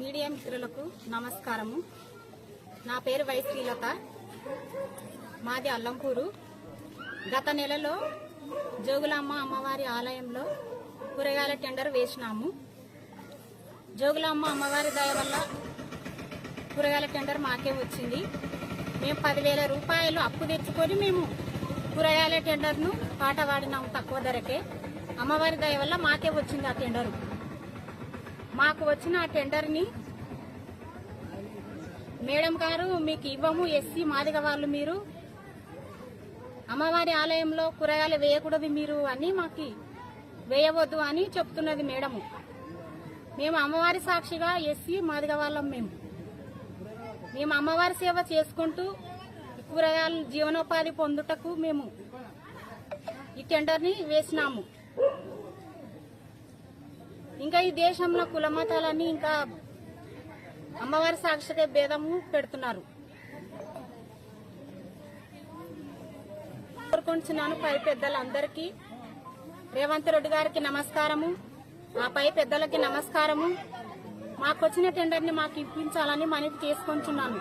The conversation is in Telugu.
మీడియా మిత్రులకు నమస్కారము. నా పేరు వై శ్రీలత మాది అల్లంపూరు. గత నెలలో జోగులామ్మ అమ్మవారి ఆలయంలో కూరగాయల టెండర్ వేసినాము. జోగులామ్మ అమ్మవారి దయ వల్ల కూరగాయల టెండర్ మాకే వచ్చింది. మేము పదివేల రూపాయలు అప్పు తెచ్చుకొని మేము కూరగాయల టెండర్ను పాట వాడినాము తక్కువ ధరకే. అమ్మవారి దయ వల్ల మాకే వచ్చింది ఆ టెండరు. మాకు వచ్చిన ఆ టెండర్ని మేడం గారు మీకు ఇవ్వము ఎస్సీ మాదిగ వాళ్ళు మీరు. అమ్మవారి ఆలయంలో కూరగాయలు వేయకూడదు మీరు అని మాకు వేయవద్దు అని చెప్తున్నది మేడము. మేము అమ్మవారి సాక్షిగా ఎస్సీ మాదిగ వాళ్ళం మేము. మేము అమ్మవారి సేవ చేసుకుంటూ కూరగాయలు జీవనోపాధి పొందుటకు మేము ఈ టెండర్ని వేసినాము. ఇంకా ఈ దేశంలో కులమతాలని ఇంకా అమ్మవారి సాక్షిగా భేదము పెడుతున్నారు. కోరుకుంటున్నాను పై పెద్దలందరికీ. రేవంత్ రెడ్డి గారికి నమస్కారము. మా పై పెద్దలకి నమస్కారము. మాకు వచ్చిన టెండర్ని మాకు ఇప్పించాలని మనవి చేసుకుంటున్నాను.